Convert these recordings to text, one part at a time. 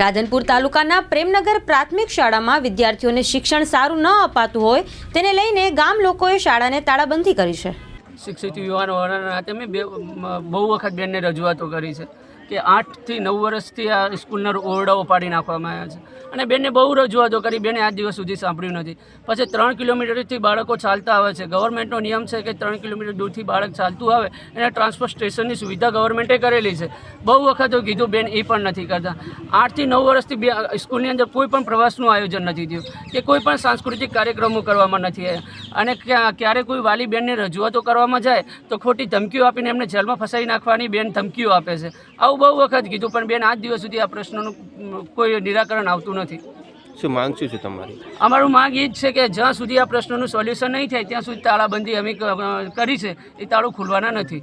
રાધનપુર તાલુકાના પ્રેમનગર પ્રાથમિક શાળામાં વિદ્યાર્થીઓને શિક્ષણ સારું ન અપાતું હોય તેને લઈને ગામ લોકોએ શાળાને તાળાબંધી કરી છે. શિક્ષિત યુવાનો હોવાના નાતે મેં, બહુ વખત બેનને રજૂઆતો કરી છે. કે આઠથી નવ વર્ષથી આ સ્કૂલના ઓરડાઓ પાડી નાખવામાં આવ્યા છે. અને બેનને બહુ રજૂઆતો કરી, બેને આજ દિવસ સુધી સાંભળ્યું નથી. પછી ત્રણ કિલોમીટરથી બાળકો ચાલતા આવે છે. ગવર્મેન્ટનો નિયમ છે કે ત્રણ કિલોમીટર દૂરથી બાળક ચાલતું આવે, એને ટ્રાન્સપોર્ટ સ્ટેશનની સુવિધા ગવર્મેન્ટે કરેલી છે. બહુ વખત કીધું બેન એ પણ નથી કરતા. આઠથી નવ વર્ષથી બે સ્કૂલની અંદર કોઈ પણ પ્રવાસનું આયોજન નથી થયું, કે કોઈ પણ સાંસ્કૃતિક કાર્યક્રમો કરવામાં નથી આવ્યા. અને ક્યાં- ક્યારે કોઈ વાલી બેનને રજૂઆતો કરવામાં જાય, તો ખોટી ધમકીઓ આપીને એમને જેલમાં ફસાઈ નાખવાની બેન ધમકીઓ આપે છે. આવું બહુ વખત કીધું પણ બેન આજ દિવસ સુધી આ પ્રશ્નનું કોઈ નિરાકરણ આવતું નથી. શું માંગ શું છે તમારી? અમારું માંગ એ જ છે કે જ્યાં સુધી આ પ્રશ્નનું સોલ્યુશન નહીં થાય ત્યાં સુધી તાળાબંધી અમે કરી છે એ તાળું ખુલવાના નથી.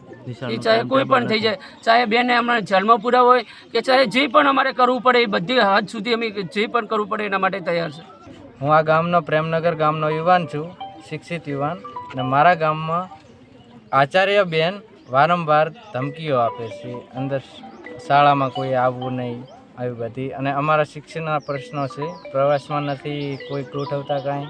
એ ચાહે કોઈ પણ થઈ જાય ચાહે બેને હમણાં જેલમાં પૂરા હોય કે ચાહે જે પણ અમારે કરવું પડે એ બધી હદ સુધી અમે જે પણ કરવું પડે એના માટે તૈયાર છે. હું આ ગામનો પ્રેમનગર ગામનો યુવાન છું શિક્ષિત યુવાન અને મારા ગામમાં આચાર્ય બેન વારંવાર ધમકીઓ આપે છે અંદર શાળામાં કોઈ આવવું નહીં આવી બધી. અને અમારા શિક્ષણના પ્રશ્નો છે. પ્રવાસમાં નથી કોઈ ગોઠવતા કાંઈ.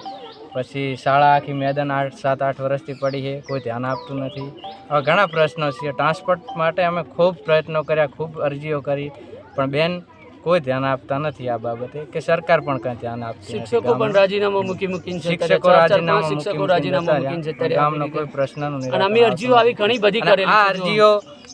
પછી શાળા આખી મેદાન આઠ સાત આઠ વર્ષથી પડી છે. કોઈ ધ્યાન આપતું નથી. આવા ઘણા પ્રશ્નો છે. ટ્રાન્સપોર્ટ માટે અમે ખૂબ પ્રયત્નો કર્યા ખૂબ અરજીઓ કરી. પણ બેન કોઈ ધ્યાન આપતા નથી આ બાબતે. કે સરકાર પણ કંઈ ધ્યાન આપતી શિક્ષકો પણ રાજીનામું મૂકી મૂકીને શિક્ષકો રાજીનામા શિક્ષકો રાજીનામું મૂકીને છે ગામનો કોઈ પ્રશ્ન નહીં અને અમે અરજીઓ આવી ઘણી બધી કરેલી આ અરજીઓ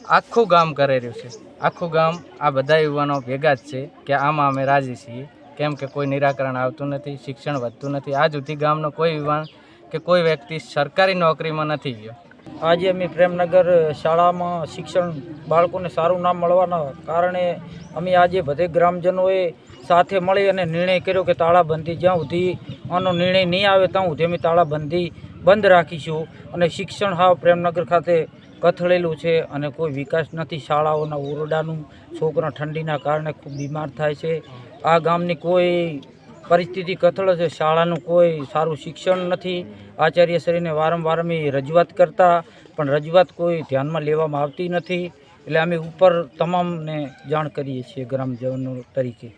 આખું ગામ કરેલું છે. આખું ગામ આ બધા યુવાનો ભેગા જ છે કે આમાં અમે રાજી છીએ. કેમ કે કોઈ નિરાકરણ આવતું નથી, શિક્ષણ વધતું નથી. આજ સુધી ગામનો કોઈ યુવાન કે કોઈ વ્યક્તિ સરકારી નોકરીમાં નથી ગયો. આજે અમે પ્રેમનગર શાળામાં શિક્ષણ બાળકોને સારું નામ મળવાના કારણે અમે આજે બધે ગ્રામજનોએ સાથે મળી અને નિર્ણય કર્યો કે તાળાબંધી જ્યાં સુધી આનો નિર્ણય નહીં આવે ત્યાં સુધી અમે તાળાબંધી બંધ રાખીશું. અને શિક્ષણ હાવ પ્રેમનગર ખાતે કથળેલું છે અને કોઈ વિકાસ નથી શાળાઓના ઓરડાનું, છોકરા ઠંડીના કારણે ખૂબ બીમાર થાય છે. આ ગામની કોઈ પરિસ્થિતિ કથળ છે, શાળાનું કોઈ સારું શિક્ષણ નથી. આચાર્યશ્રીને વારંવાર અમે રજૂઆત કરતા, પણ રજૂઆત કોઈ ધ્યાનમાં લેવામાં આવતી નથી. એટલે અમે ઉપર તમામને જાણ કરીએ છીએ ગ્રામજનો તરીકે.